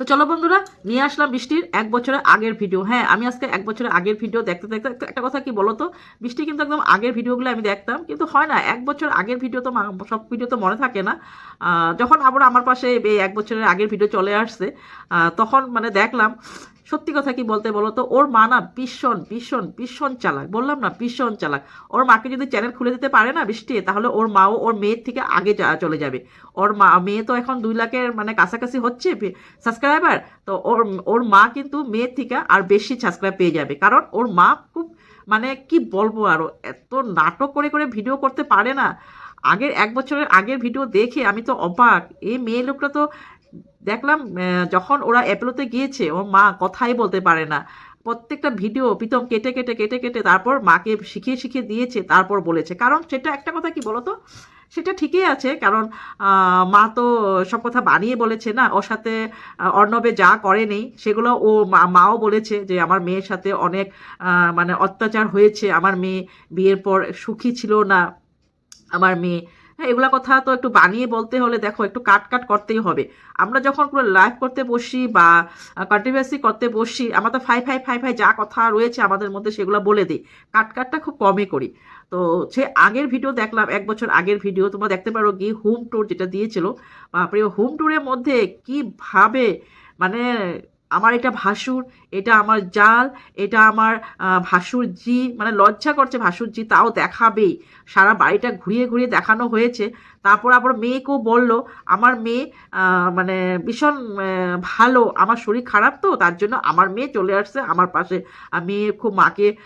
তো চলো বন্ধুরা, নিয়ে আসলাম বৃষ্টির এক বছরের আগের ভিডিও হ্যাঁ আমি আজকে এক বছরের আগের ভিডিও দেখতে দেখতে একটা- কথা কি বলো তো বৃষ্টি কিন্তু একদম আগের ভিডিওগুলো আমি দেখতাম, কিন্তু হয় না। এক বছর আগের ভিডিও তো সব ভিডিও তো মনে থাকে না। যখন আবার আমার পাশে এই এক বছরের আগের ভিডিও চলে আসছে তখন মানে দেখলাম সত্যি কথা কি বলতে বলো তো? ওর মা না ভীষণ ভীষণ ভীষণ চালাক। বললাম না, ভীষণ চালাক। ওর মাকে যদি চ্যানেল খুলে দিতে পারে না বৃষ্টি, তাহলে ওর মাও ওর মেয়ের থেকে আগে চলে যাবে। ওর মা, মেয়ে তো এখন দুই লাখের মানে কাছাকাছি হচ্ছে সাবস্ক্রাইবার তো ওর ওর মা কিন্তু মেয়ের থেকে আর বেশি সাবস্ক্রাইব পেয়ে যাবে। কারণ ওর মা খুব মানে কি বলব আরও এত নাটক করে করে ভিডিও করতে পারে না। আগের এক বছরের আগের ভিডিও দেখে আমি তো অবাক। এই মেয়ে লোকটা তো দেখলাম যখন ওরা অ্যাপেলোতে গিয়েছে ওর মা কথাই বলতে পারে না। প্রত্যেকটা ভিডিও প্রীতম কেটে কেটে কেটে কেটে, তারপর মাকে শিখিয়ে শিখিয়ে দিয়েছে, তারপর বলেছে। কারণ সেটা একটা কথা কি বলতো? সেটা ঠিকই আছে, কারণ মা তো সব কথা বানিয়ে বলেছে না, ওর সাথে অর্ণবে যা করেনি সেগুলো ও মাও বলেছে যে আমার মেয়ের সাথে অনেক মানে অত্যাচার হয়েছে, আমার মেয়ে বিয়ের পর সুখী ছিল না, আমার মেয়ে হ্যাঁ এগুলা কথা তো একটু বানিয়ে বলতে হলে দেখো, একটু কাট কাট করতেই হবে। আমরা যখন কোনো লাইভ করতে বসি বা কন্ট্রোভার্সি করতে বসি, আমরা তো ফাই ফাই ফাই ফাই যা কথা রয়েছে আমাদের মধ্যে সেগুলো বলে দিই। কাট কাটটা খুব কমই করি। তো সে আগের ভিডিও দেখলাম, এক বছর আগের ভিডিও তোমরা দেখতে পারো কি হোম ট্যুর যেটা দিয়েছিল। বাপরে হোম ট্যুরের মধ্যে কীভাবে মানে আমার এটা ভাসুর, এটা আমার জাল, এটা আমার ভাসুরজি মানে লজ্জা করছে ভাসুরজি, তাও দেখাবেই। সারা বাড়িটা ঘুরিয়ে ঘুরিয়ে দেখানো হয়েছে। তারপর আবার মেয়েকেও বলল, আমার মেয়ে মানে ভীষণ ভালো, আমার শরীর খারাপ তো, তার জন্য আমার মেয়ে চলে আসছে আমার পাশে। মেয়ে খুব মাকে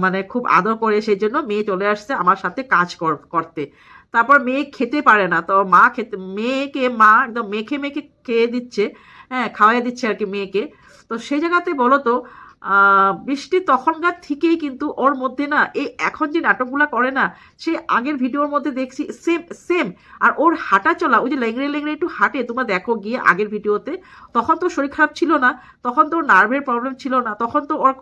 মানে খুব আদর করে সেই জন্য মেয়ে চলে আসছে আমার সাথে কাজ কর- করতে। তারপর মেয়ে খেতে পারে না, তো মা খেতে, মেয়েকে মা একদম মেখে মেখে খেয়ে দিচ্ছে। হ্যাঁ খাওয়াই দিচ্ছে আর কি মেয়েকে। তো সেই জায়গাতে বলো তো বৃষ্টি তখনকার থেকেই কিন্তু ওর মধ্যে না, এই এখন যে নাটকগুলো করে না সে আগের ভিডিওর মধ্যে দেখছি সেম সেম আর ওর হাঁটা চলা, ওই যে লেংড়ে লেংড়ে একটু হাঁটে, তোমরা দেখো গিয়ে আগের ভিডিওতে, তখন তো শরীর খারাপ ছিল না, তখন তো নার্ভের প্রবলেম ছিল না, তখন তো ওর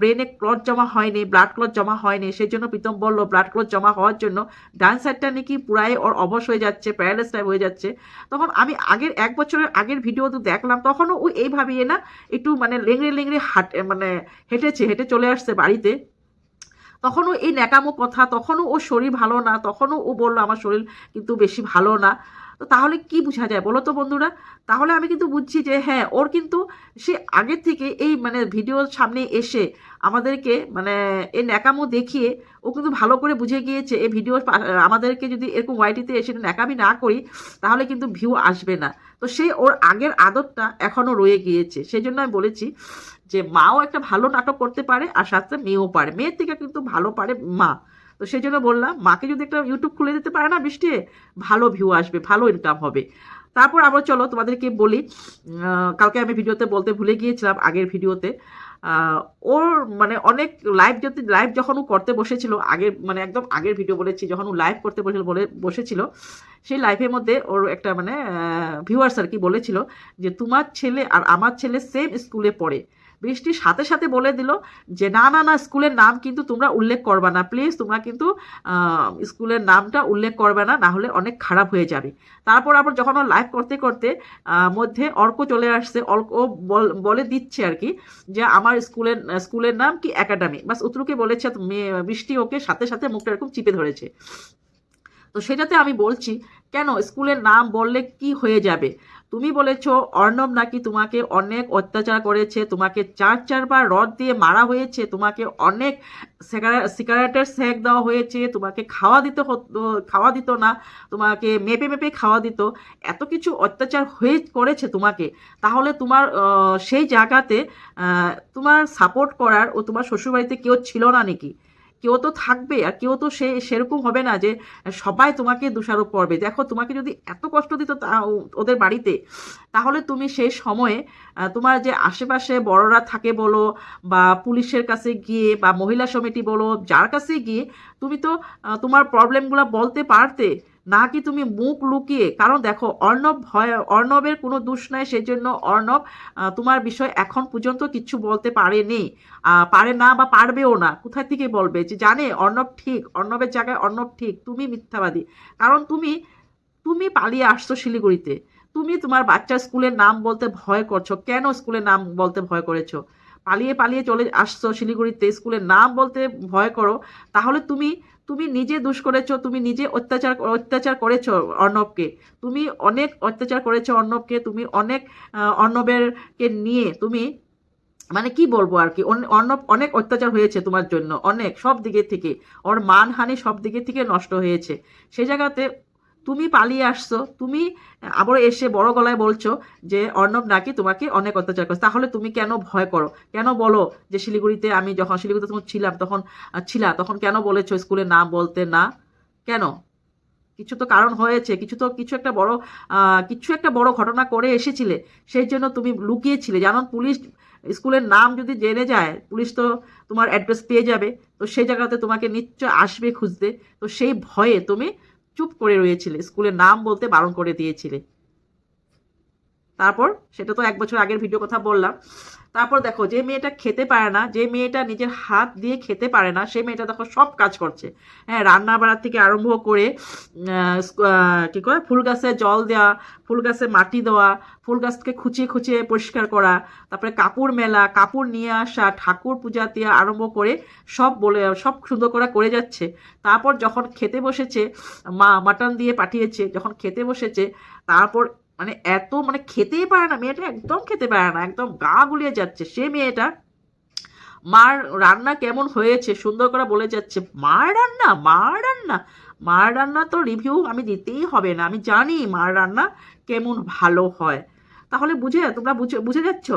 ব্রেনে ক্লট জমা হয়নি ব্লাড ক্লট জমা হয়নি সেই জন্য প্রীতম বলল ব্লাড ক্লট জমা হওয়ার জন্য ডান সাইডটা নাকি পুরাই ওর অবশ হয়ে যাচ্ছে প্যারালাইস টাইপ হয়ে যাচ্ছে। তখন আমি আগের এক বছরের আগের ভিডিও তো দেখলাম, তখনও ও এইভাবে না, একটু মানে লেংড়ে লেংড়ে হাট মানে হেঁটেছে, হেঁটে চলে আসছে বাড়িতে। তখনও এই ন্যাকামো কথা, তখনও ও শরীর ভালো না, তখনও ও বলল, আমার শরীর কিন্তু বেশি ভালো না। তো তাহলে কি বোঝা যায় বলো তো বন্ধুরা? তাহলে আমি কিন্তু বুঝছি যে হ্যাঁ ওর কিন্তু সে আগের থেকে এই মানে ভিডিওর সামনে এসে আমাদেরকে মানে এই ন্যাকামো দেখিয়ে ও কিন্তু ভালো করে বুঝে গিয়েছে। এই ভিডিও আমাদেরকে যদি এরকম ওয়াইটিতে এসে ন্যাকামি না করি, তাহলে কিন্তু ভিউ আসবে না। তো সেই ওর আগের আদতটা এখনও রয়ে গিয়েছে। সেই জন্য আমি বলেছি যে মাও একটা ভালো নাটক করতে পারে, আর সাথে মেয়েও পারে। মেয়ের থেকে কিন্তু ভালো পারে মা। তো সেই জন্য বললাম, মাকে যদি একটা ইউটিউব খুলে দিতে পারে না বৃষ্টি, ভালো ভিউ আসবে, ভালো ইনকাম হবে। তারপর আবার চলো তোমাদেরকে বলি কালকে আমি ভিডিওতে বলতে ভুলে গিয়েছিলাম আগের ভিডিওতে ওর মানে অনেক লাইভ যদি লাইভ যখন ও করতে বসেছিল, আগের মানে একদম আগের ভিডিও বলেছি, যখন ও লাইভ করতে বসে বলে বসেছিল, সেই লাইভের মধ্যে ওর একটা মানে ভিউয়ার্স আর কি বলেছিল যে, তোমার ছেলে আর আমার ছেলে সেম স্কুলে পড়ে। বৃষ্টির সাথে সাথে বলে দিল যে, না না না, স্কুলের নাম কিন্তু তোমরা উল্লেখ করবে না। প্লিজ, তোমরা কিন্তু স্কুলের নামটা উল্লেখ করবে না না হলে অনেক খারাপ হয়ে যাবে। তারপর আবার যখন ও লাইভ করতে করতে মধ্যে অর্ক চলে আসছে অর্ক বল- দিচ্ছে আর কি যে, আমার স্কুলের স্কুলের নাম কি একাডেমি বাস উত্তরকে বলেছে বৃষ্টি ওকে সাথে সাথে মুখটা এরকম চিপে ধরেছে। তো সেটাতে আমি বলছি কেন স্কুলের নাম বললে কি হয়ে যাবে? তুমি বলেছ, অর্ণব নাকি তোমাকে অনেক অত্যাচার করেছে, তোমাকে চার চারবার রড দিয়ে মারা হয়েছে, তোমাকে অনেক সিগারেটের সেক দেওয়া হয়েছে, তোমাকে খাওয়া দিতে হতো, খাওয়া দিত না, তোমাকে মেপে মেপে খাওয়া দিত, এত কিছু অত্যাচার হয়ে করেছে তোমাকে। তাহলে তোমার সেই জায়গাতে তোমার সাপোর্ট করার ও তোমার শ্বশুরবাড়িতে কেউ ছিল না নাকি? কেউ তো থাকবে আর কেউ তো সে, সেরকম হবে না যে সবাই তোমাকে দোষারোপ করবে। দেখো, তোমাকে যদি এত কষ্ট দিত ওদের বাড়িতে, তাহলে তুমি সেই সময়ে তোমার যে আশেপাশে বড়রা থাকে বলো বা পুলিশের কাছে গিয়ে বা মহিলা সমিতি বলো, যার কাছে গিয়ে তুমি তো তোমার প্রবলেমগুলো বলতে পারতে। না কি তুমি মুখ লুকিয়ে, কারণ দেখো, অর্ণব ভয়, অর্ণবের কোনো দোষ নাই সেই জন্য অর্ণব তোমার বিষয় এখন পর্যন্ত কিছু বলতে পারেনি। পারে না বা পারবেও না। কোথায় থেকে বলবে? যে জানে, অর্ণব ঠিক, অর্ণবের জায়গায় অর্ণব ঠিক, তুমি মিথ্যাবাদী। কারণ তুমি তুমি পালিয়ে আসছো শিলিগুড়িতে। তুমি তোমার বাচ্চার স্কুলের নাম বলতে ভয় করছ। কেন স্কুলের নাম বলতে ভয় করেছ? পালিয়ে পালিয়ে চলে আসছো শিলিগুড়িতে স্কুলের নাম বলতে ভয় করো। তাহলে তুমি তুমি নিজে দুষ করেছ, তুমি নিজে অত্যাচার অত্যাচার করেছ অর্ণবকে। তুমি অনেক অত্যাচার করেছ অর্ণবকে, তুমি অনেক অর্ণবেরকে নিয়ে তুমি মানে কি বলব আর কি অর্ণব অনেক অত্যাচার হয়েছে তোমার জন্য, অনেক, সব দিকে থেকে। ওর মানহানি সব দিকে থেকে নষ্ট হয়েছে। সে জায়গাতে তুমি পালিয়ে আসছো, তুমি আবার এসে বড় গলায় বলছো যে, অর্ণব নাকি তোমাকে অনেক অত্যাচার করছে। তাহলে তুমি কেন ভয় করো? কেন বলো যে, শিলিগুড়িতে আমি যখন, শিলিগুড়িতে তখন ছিলাম, তখন ছিলা, তখন কেন বলেছ স্কুলে না বলতে, না? কেন? কিছু তো কারণ হয়েছে, কিছু তো, কিছু একটা বড় কিছু একটা বড় ঘটনা করে এসেছিলে। সেই জন্য তুমি লুকিয়েছিলে। যেমন পুলিশ, স্কুলের নাম যদি জেনে যায়, পুলিশ তো তোমার অ্যাড্রেস পেয়ে যাবে। তো সেই জায়গাতে তোমাকে নিশ্চয় আসবে খুঁজতে। তো সেই ভয়ে তুমি চুপ করে রয়েছিলে। স্কুলের নাম বলতে বারণ করে দিয়েছিলে। তারপর, সেটা তো এক বছর আগের ভিডিও কথা বললাম। তারপর দেখো, যে মেয়েটা খেতে পারে না, যে মেয়েটা নিজের হাত দিয়ে খেতে পারে না সেই মেয়েটা দেখো সব কাজ করছে। হ্যাঁ রান্না বাড়ার থেকে আরম্ভ করে কি করে ফুল গাছে জল দেওয়া ফুল গাছে মাটি দেওয়া, ফুল গাছকে খুঁচিয়ে খুঁচিয়ে পরিষ্কার করা, তারপরে কাপড় মেলা, কাপড় নিয়ে আসা, ঠাকুর পূজা দিয়ে আরম্ভ করে সব বলে, সব সুন্দর করে করে যাচ্ছে। তারপর যখন খেতে বসেছে, মা, মাটন দিয়ে পাঠিয়েছে, যখন খেতে বসেছে, তারপর মানে এত মানে খেতেই পারে না, মেয়েটা একদম খেতে পারে না, একদম গা গুলিয়ে যাচ্ছে। সে মেয়েটা মার রান্না কেমন হয়েছে সুন্দর করে বলে যাচ্ছে, মার রান্না মার রান্না মার রান্না তো রিভিউ আমি দিতেই হবে না, আমি জানি মার রান্না কেমন ভালো হয়। তাহলে বুঝে, তোমরা বুঝে বুঝে যাচ্ছ?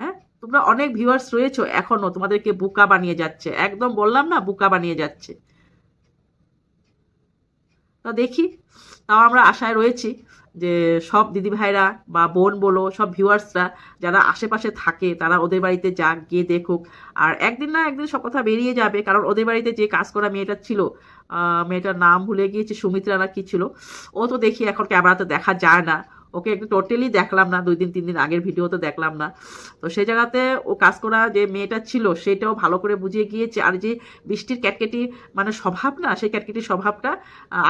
হ্যাঁ? তোমরা অনেক ভিউয়ার্স রয়েছো এখনও, তোমাদেরকে বুকা বানিয়ে যাচ্ছে। একদম বললাম না, বুকা বানিয়ে যাচ্ছে। তা দেখি, তাও আমরা আশায় রয়েছি। যে সব দিদিভাইরা বা বোন বলো, সব ভিউয়ার্সরা যারা আশেপাশে থাকে, তারা ওদের বাড়িতে যাক, গিয়ে দেখুক। আর একদিন না একদিন সব কথা বেরিয়ে যাবে, কারণ ওদের বাড়িতে যে কাজ করা মেয়েটা ছিল মেয়েটার নাম ভুলে গিয়েছে, সুমিত্রা না কি ছিল, ও তো দেখি এখন ক্যামেরাতে দেখা যায় না। ওকে একটু টোটালি দেখলাম না, দুই দিন, তিন দিন আগের ভিডিও তো দেখলাম না। তো সেই জায়গাতে ও কাজ করা যে মেয়েটা ছিল, সেটাও ভালো করে বুঝিয়ে গিয়েছে। আর যে বৃষ্টির ক্যাটকেটি মানে স্বভাব না, সেই ক্যাটকেটির স্বভাবটা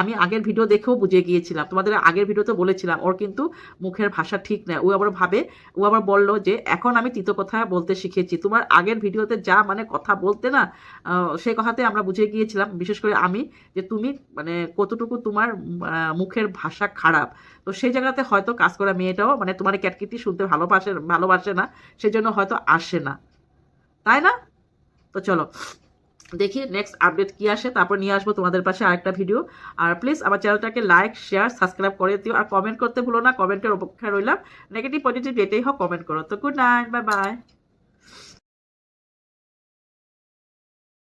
আমি আগের ভিডিও দেখেও বুঝে গিয়েছিলাম। তোমাদের আগের ভিডিওতে বলেছিলাম, ওর কিন্তু মুখের ভাষা ঠিক না। ও আবার ভাবে, ও আবার বলল যে, এখন আমি তিতো কথা বলতে শিখেছি। তোমার আগের ভিডিওতে যা মানে কথা বলতে না সেই কথাতে আমরা বুঝে গিয়েছিলাম। বিশেষ করে আমি, যে তুমি মানে কতটুকু তোমার মুখের ভাষা খারাপ। তো সেই জায়গাতে হয়তো কাজ করা মেয়েটাও মানে তোমার ক্যাটকিটি শুনতে ভালোবাসে ভালোবাসে না, সেজন্য হয়তো আসে না। তাই না? তো চলো, দেখি নেক্সট আপডেট কি আসে, তারপর নিয়ে আসব তোমাদের পাশে আরেকটা ভিডিও আর প্লিজ আমার চ্যানেলটাকে লাইক শেয়ার সাবস্ক্রাইব করে দিও, আর কমেন্ট করতে ভুলো না কমেন্টের অপেক্ষা রইলাম। নেগেটিভ পজিটিভ যেটাই হোক কমেন্ট করো। তো গুড নাইট বাই বাই